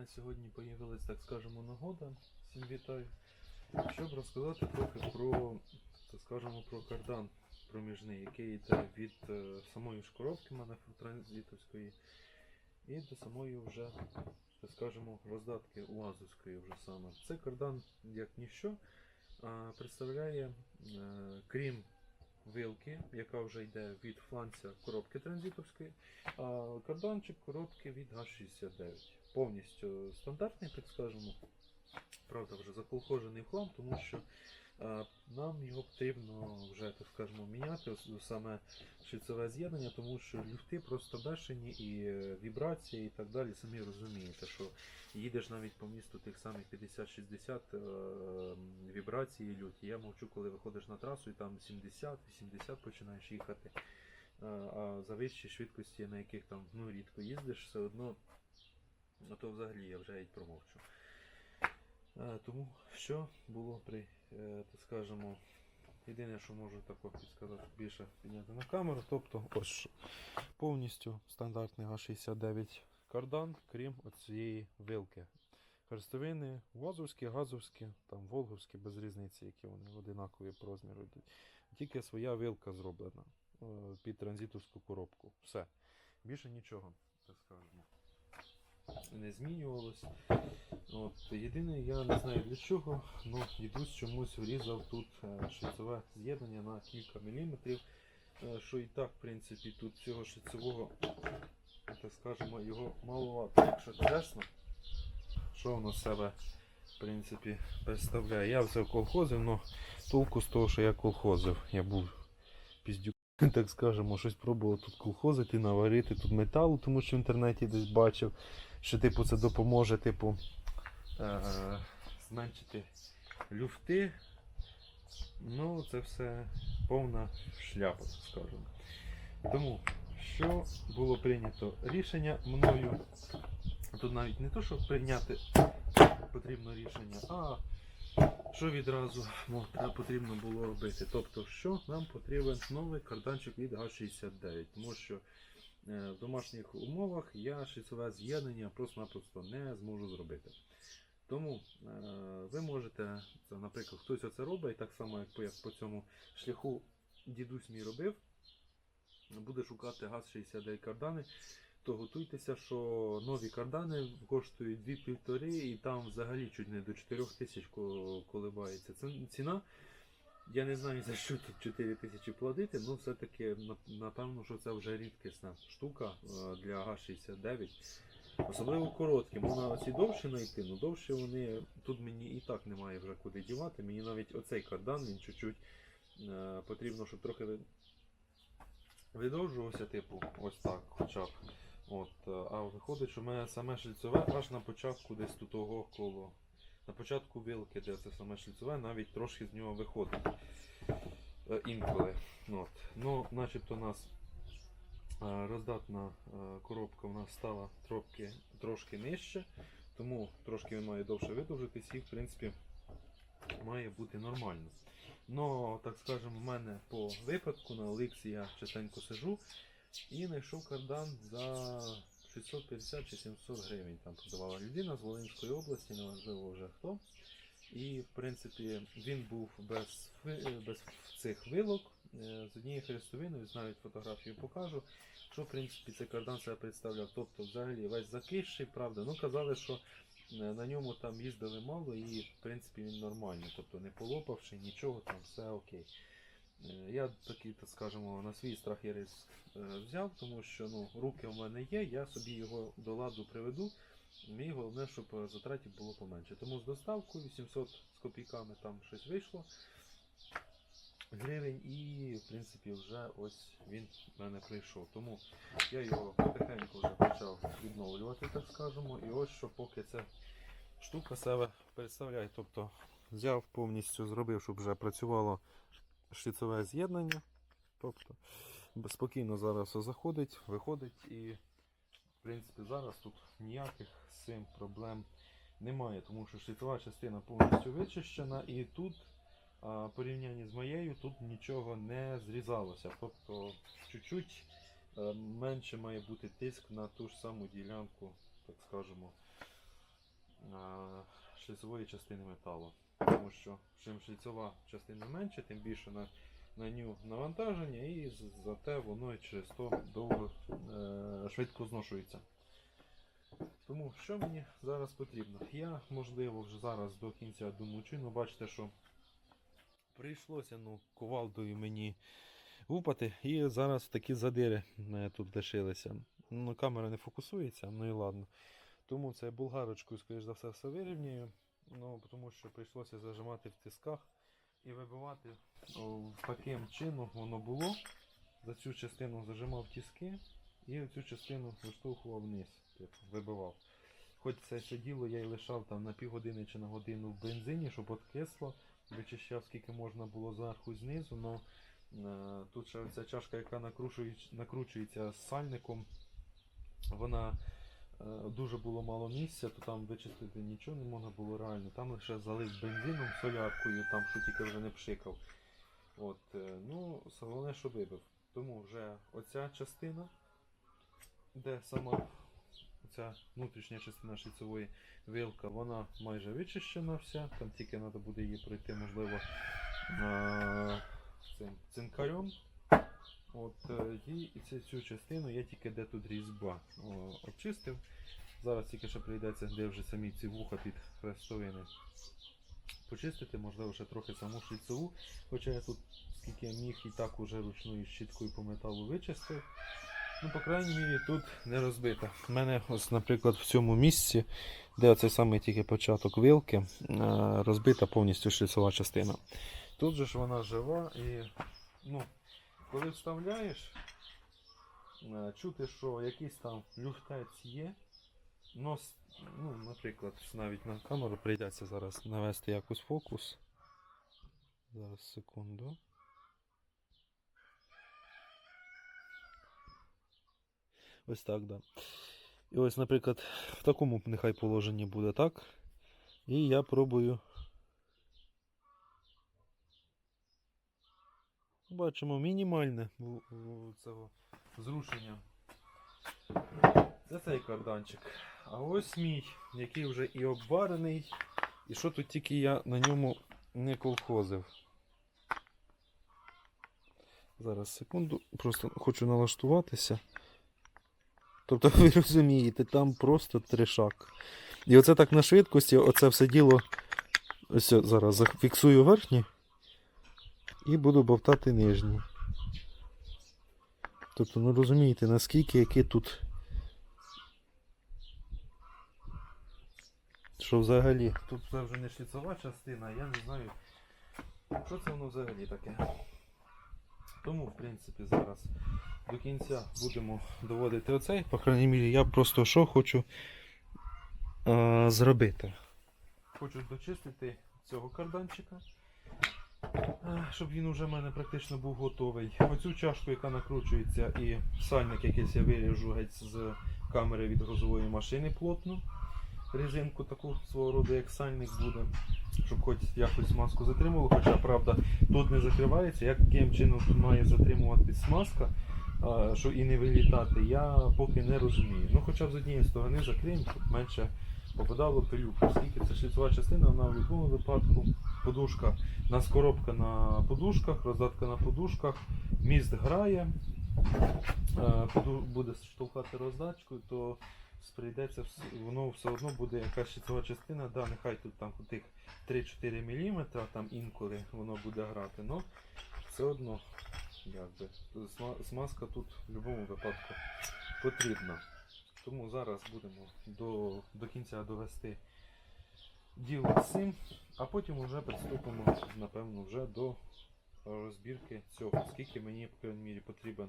мене сьогодні з'явилась, так скажемо, нагода. Всім вітаю. Щоб розказати трохи про, так скажемо, про кардан проміжний, який йде від е, самої ж коробки мене і до самої вже, так скажемо, роздатки УАЗовської вже саме. Цей кардан, як ніщо, представляє, е, крім вилки, яка вже йде від фланця коробки транзитовської, карданчик коробки від ГАЗ-69. Повністю стандартний, так скажемо. Правда, вже заколхожений в хлам, тому що а, нам його потрібно вже, так скажемо, міняти, саме шліцеве з'єднання, тому що люфти просто бешені і е, вібрації і так далі. Самі розумієте, що їдеш навіть по місту тих самих 50-60 е, вібрації люті. Я мовчу, коли виходиш на трасу і там 70-80 починаєш їхати. А, а за вищі швидкості, на яких там ну, рідко їздиш, все одно, ну то взагалі я вже й промовчу. Е, Тому що було при, е, так скажемо, єдине, що можу тако підсказати більше підняти на камеру, тобто ось повністю стандартний Г69 кардан, крім оцієї вилки. Хрестовини вазовські, газовські, там волговські, без різниці, які вони одинакові по розміру йдуть. Тільки своя вилка зроблена е, під транзитовську коробку. Все. Більше нічого, так скажемо. Не змінювалось. От, єдине, я не знаю для чого, але дідусь чомусь врізав тут е, з'єднання на кілька міліметрів, е, що і так, в принципі, тут цього шліцевого, так скажемо, його маловато, якщо чесно. Що воно себе, в принципі, представляє? Я все колхозив, але толку з того, що я колхозив. Я був піздюк, так скажемо, щось пробував тут колхозити, наварити тут металу, тому що в інтернеті десь бачив, що типу це допоможе, типу, е- зменшити люфти. Ну, це все повна шляпа, скажемо. Тому, що було прийнято рішення мною. Тут навіть не то, щоб прийняти потрібно рішення, а що відразу потрібно було робити. Тобто, що нам потрібен новий карданчик від га69, тому що е, в домашніх умовах я шліцеве з'єднання просто-напросто не зможу зробити. Тому е, ви можете, наприклад, хтось оце робить, так само як по, як по цьому шляху дідусь мій робив, буде шукати ГАЗ-69 кардани, то готуйтеся, що нові кардани коштують 2-1,5 і там взагалі чуть не до 4 тисяч ко- коливається. Це ціна. Я не знаю за що тут 4 тисячі платити, але все-таки напевно, що це вже рідкісна штука е, для ГАЗ-69. Особливо короткі. Можна ці довші знайти, але довші вони. Тут мені і так немає вже куди дівати. Мені навіть оцей кардан він чуть-чуть е, потрібно, щоб трохи ви- видовжувався, типу, ось так, хоча б. От, е, а виходить, що в мене саме шліцеве аж на початку десь тут того коло. На початку вилки, де це саме шліцеве, навіть трошки з нього виходить. Е, Інколи. От. Ну, начебто у нас е, роздатна коробка у нас стала трошки, трошки нижче, тому трошки він має довше видовжитись і в принципі має бути нормально. Ну, так скажемо, в мене по випадку на Олексі я частенько сижу і знайшов кардан за 650 чи 700 гривень. Там продавала людина з Волинської області, неважливо вже хто. І в принципі він був без, без цих вилок, е, з однією хрестовиною, навіть фотографію покажу, що в принципі цей кардан себе представляв. Тобто взагалі весь закисший, правда. Ну казали, що е, на ньому там їздили мало і в принципі він нормальний, тобто не полопавши, нічого, там все окей. Е, Я такий, так скажемо, на свій страх і риск е, взяв, тому що ну, руки у мене є, я собі його до ладу приведу. Мені головне, щоб е, затратів було поменше. Тому з доставкою 800 з копійками там щось вийшло гривень і в принципі вже ось він в мене прийшов. Тому я його потихеньку вже почав відновлювати, так скажемо. І ось що поки ця штука себе представляє. Тобто взяв повністю, зробив, щоб вже працювало шліцеве з'єднання. Тобто спокійно зараз заходить, виходить і в принципі зараз тут ніяких з цим проблем немає, тому що шліцева частина повністю вичищена і тут в порівнянні з моєю тут нічого не зрізалося. Тобто чуть-чуть е, менше має бути тиск на ту ж саму ділянку, так скажемо, шліцевої частини металу. Тому що чим шліцова частина менше, тим більше на, на ню навантаження і зате воно і через то довго е, швидко зношується. Тому що мені зараз потрібно? Я, можливо, вже зараз до кінця домучу, ну бачите, що прийшлося ну, кувалдою мені гупати, і зараз такі задири е, тут лишилися. Ну, камера не фокусується, ну і ладно. Тому це болгарочкою, скоріш за все, все вирівнюю. Ну, тому що прийшлося зажимати в тисках і вибивати таким чином воно було. За цю частину зажимав тиски і цю частину виштовхував вниз, типу, вибивав. Хоч це все діло я й лишав там на півгодини чи на годину в бензині, щоб откисло, вичищав скільки можна було зверху і знизу, но е, тут ще ця чашка, яка накручує- накручується сальником, вона дуже було мало місця, то там вичистити нічого не можна було реально. Там лише залив бензином, соляркою, там що тільки вже не пшикав. От, е, ну, головне, що вибив. Тому вже оця частина, де сама ця внутрішня частина шліцевої вилка, вона майже вичищена вся. Там тільки треба буде її пройти, можливо, е, цим цинкарем. От, е, і, цю, частину я тільки де тут різьба о, обчистив. Зараз тільки ще прийдеться, де вже самі ці вуха під хрестовини почистити, можливо, ще трохи саму шліцеву. Хоча я тут, скільки я міг, і так уже ручною щіткою по металу вичистив. Ну, по крайній мірі, тут не розбита. У мене, ось, наприклад, в цьому місці, де оцей саме тільки початок вилки, е, розбита повністю шліцова частина. Тут же ж вона жива і ну, коли вставляєш, е, чути, що якийсь там люфтець є. Нос, ну, наприклад, навіть на камеру прийдеться зараз навести якось фокус. Зараз секунду. Ось так, да. І ось, наприклад, в такому нехай положенні буде так. І я пробую. Бачимо мінімальне цього зрушення. Це цей карданчик. А ось мій, який вже і обварений. І що тут тільки я на ньому не колхозив. Зараз секунду, просто хочу налаштуватися. Тобто, ви розумієте, там просто трешак. І оце так на швидкості, оце все діло. Ось зараз зафіксую верхні і буду бовтати нижні. Тобто, ну розумієте, наскільки який тут. Що взагалі? Тут це вже не шліцова частина, я не знаю, що це воно взагалі таке. Тому, в принципі, зараз до кінця будемо доводити оцей. По крайній мірі, я просто що хочу е, зробити. Хочу дочистити цього карданчика, щоб він уже в мене практично був готовий. Оцю чашку, яка накручується, і сальник якийсь я виріжу геть з камери від грузової машини плотно. Резинку таку свого роду, як сальник буде, щоб хоч якось смазку затримувало. Хоча, правда, тут не закривається. Яким чином тут має затримуватись смазка, що і не вилітати, я поки не розумію. Ну, хоча б з однієї сторони закриємо, щоб менше попадало пилюку. Оскільки це шліцова частина, вона в будь-якому випадку подушка, у нас коробка на подушках, роздатка на подушках, міст грає, е, буде штовхати роздачкою, то прийдеться вс- воно все одно буде якась шліцова частина, да, нехай тут там тих 3-4 мм, там інколи воно буде грати, але все одно якби, смазка тут в будь-якому випадку потрібна. Тому зараз будемо до, до кінця довести діло з цим, а потім вже приступимо, напевно, вже до розбірки цього, скільки мені, по крайній мірі, потрібен,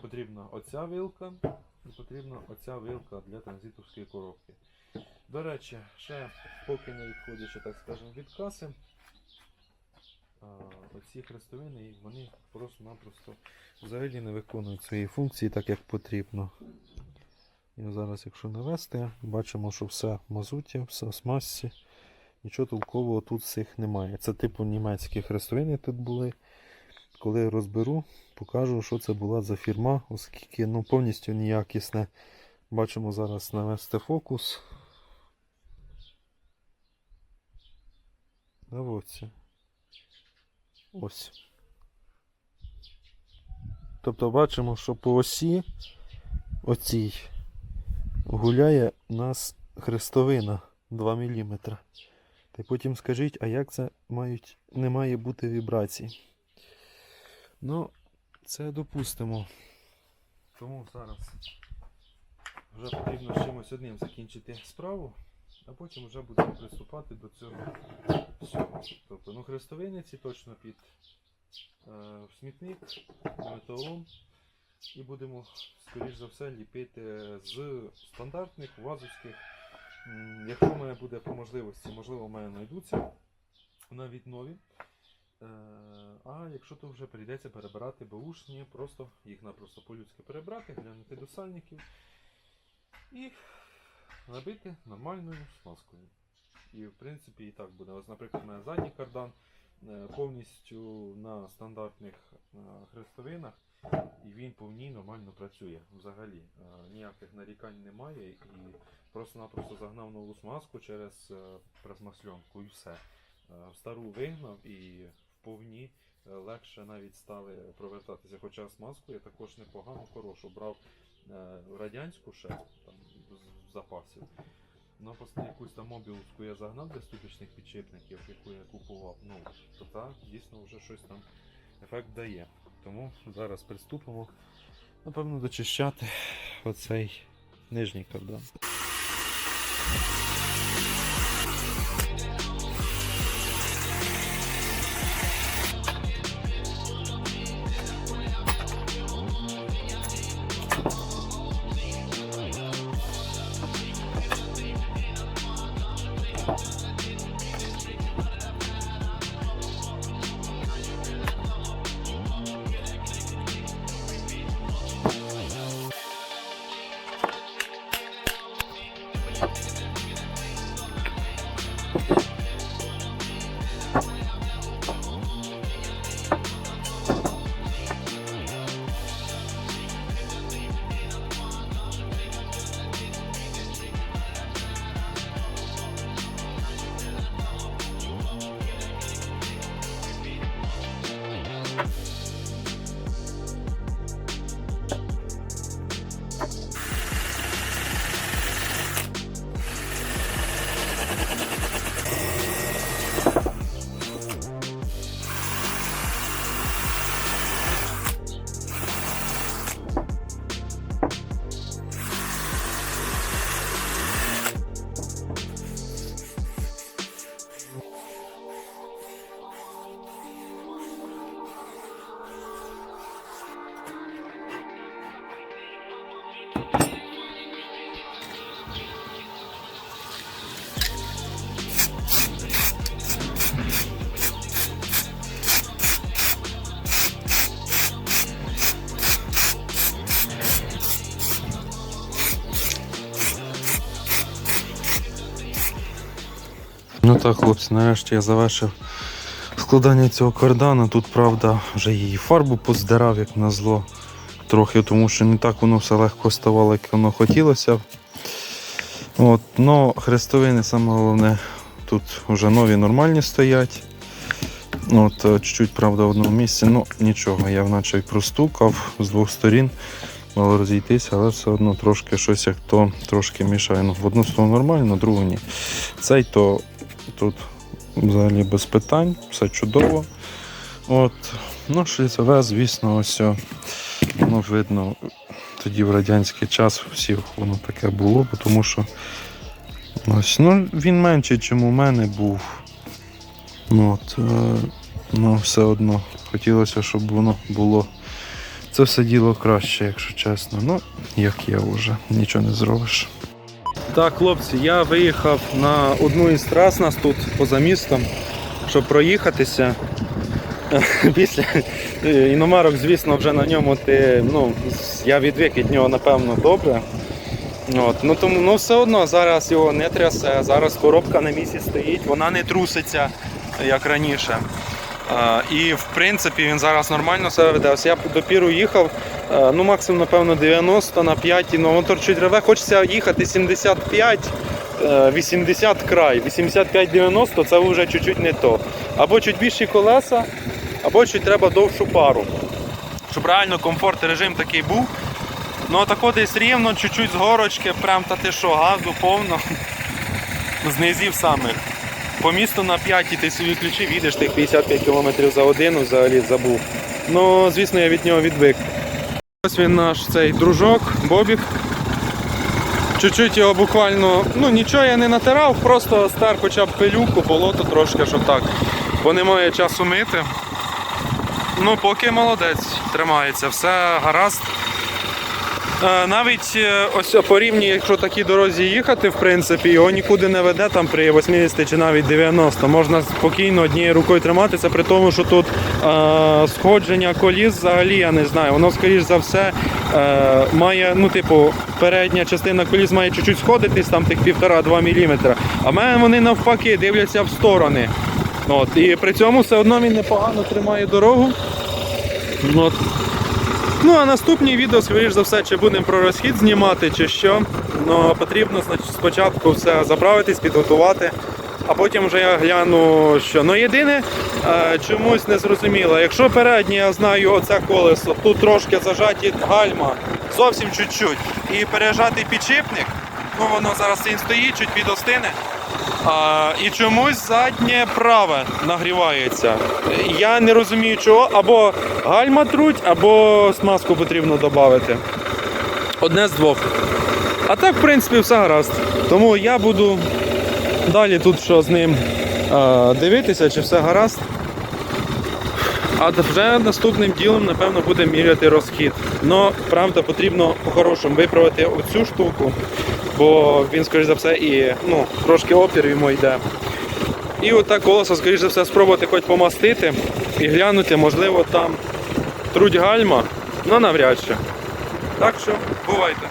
потрібна оця вилка і потрібна оця вилка для транзиторської коробки. До речі, ще поки не відходячи, так скажемо, від каси, оці хрестовини вони просто-напросто взагалі не виконують свої функції так, як потрібно. І зараз, якщо навести, бачимо, що все в мазуті, все в смазці. Нічого толкового тут цих немає. Це типу німецькі хрестовини тут були. Коли розберу, покажу, що це була за фірма, оскільки ну, повністю ніякісне. Бачимо зараз навести фокус. Заводься. Ось. Тобто бачимо, що по осі оцій гуляє у нас хрестовина 2 мм. Та потім скажіть, а як це мають, не має бути вібрацій? Ну, це допустимо. Тому зараз вже потрібно з чимось одним закінчити справу, а потім вже будемо приступати до цього всього. Тобто, ну, хрестовиниці точно під е, смітник, металом. І будемо, скоріш за все, ліпити з стандартних вазовських. Якщо в мене буде по можливості, можливо, в мене знайдуться навіть нові. Е, А якщо то вже прийдеться перебирати баушні, просто їх напросто по-людськи перебрати, глянути до сальників і набити нормальною смазкою. І в принципі і так буде. Ось, наприклад, у мене задній кардан е, повністю на стандартних е, хрестовинах, і він по ній нормально працює взагалі. Е, Ніяких нарікань немає і просто-напросто загнав нову смазку через е, пресмасльонку і все. Е, Стару вигнав і в повні е, легше навіть стали провертатися. Хоча смазку я також непогано хорошу брав радянську ще там з- запасів. Ну, просто якусь там мобіловську я загнав для ступічних підшипників, яку я купував. Ну, то та дійсно вже щось там ефект дає. Тому зараз приступимо, напевно, дочищати оцей нижній кардан. Ну так, хлопці, нарешті я завершив складання цього кардана. Тут, правда, вже її фарбу поздирав, як назло. Трохи, тому що не так воно все легко ставало, як воно хотілося. От, но хрестовини, саме головне, тут вже нові нормальні стоять. От, е, чуть-чуть, правда, в одному місці, ну нічого, я наче простукав з двох сторін, мало розійтися, але все одно трошки щось як то трошки мішає. Ну, в одну сторону нормально, в другу ні. Цей то тут взагалі без питань, все чудово. От. Ну, шліцеве, звісно, ось о, ну, видно, тоді в радянський час всіх воно таке було, тому що ось, ну, він менший, ніж у мене був. Ну, от, е, ну, все одно хотілося, щоб воно було. Це все діло краще, якщо чесно. Ну, як є вже, нічого не зробиш. Так, хлопці, я виїхав на одну із трас нас тут поза містом, щоб проїхатися. Після е, іномарок, звісно, вже на ньому ти, ну, я відвик від нього, напевно, добре. От, ну, тому, ну, все одно зараз його не трясе, зараз коробка на місці стоїть, вона не труситься, як раніше. А, і в принципі він зараз нормально себе веде. Ось я до піру їхав, е, ну максимум, напевно, 90 на 5, ну мотор чуть реве, хочеться їхати 75, е, 80 край, 85-90 це вже чуть-чуть не то. Або чуть більші колеса, або чуть треба довшу пару. Щоб реально комфорт режим такий був. Ну тако десь рівно, чуть-чуть з горочки, прям та ти що, газу повно. З низів самих. По місту на 5 ти собі ключі їдеш тих 55 км за годину взагалі забув. Ну, звісно, я від нього відвик. Ось він наш цей дружок, Бобік. Чуть-чуть його буквально, ну нічого я не натирав, просто стар хоча б пилюку, болото трошки, щоб так. Бо немає часу мити. Ну, поки молодець, тримається, все гаразд. Е, Навіть е, ось по рівні, якщо такі дорозі їхати, в принципі, його нікуди не веде там при 80 чи навіть 90. Можна спокійно однією рукою триматися, при тому, що тут е, сходження коліс взагалі я не знаю. Воно, скоріш за все, е, має, ну, типу, передня частина коліс має чуть-чуть сходитись, там тих 1,5-2 мм. А в мене вони навпаки дивляться в сторони. От, і при цьому все одно він непогано тримає дорогу. От. Ну а наступні відео, скоріш за все, чи будемо про розхід знімати, чи що. Ну, потрібно спочатку все заправитись, підготувати, а потім вже я гляну, що. Ну єдине, е, чомусь не зрозуміло. Якщо переднє, я знаю оце колесо, тут трошки зажаті гальма, зовсім чуть-чуть. І пережатий підшипник, ну воно зараз він стоїть, чуть підостине. А, і чомусь заднє праве нагрівається. Я не розумію чого, або гальма труть, або смазку потрібно додати. Одне з двох. А так, в принципі, все гаразд. Тому я буду далі тут що з ним а, дивитися, чи все гаразд. А вже наступним ділом, напевно, буде міряти розхід. Но, правда, потрібно по-хорошому виправити оцю штуку, бо він, скоріш за все, і ну, трошки опір йому йде. І отак колесо, скоріш за все, спробувати хоч помастити і глянути, можливо, там труть гальма, але навряд чи. Так що, бувайте.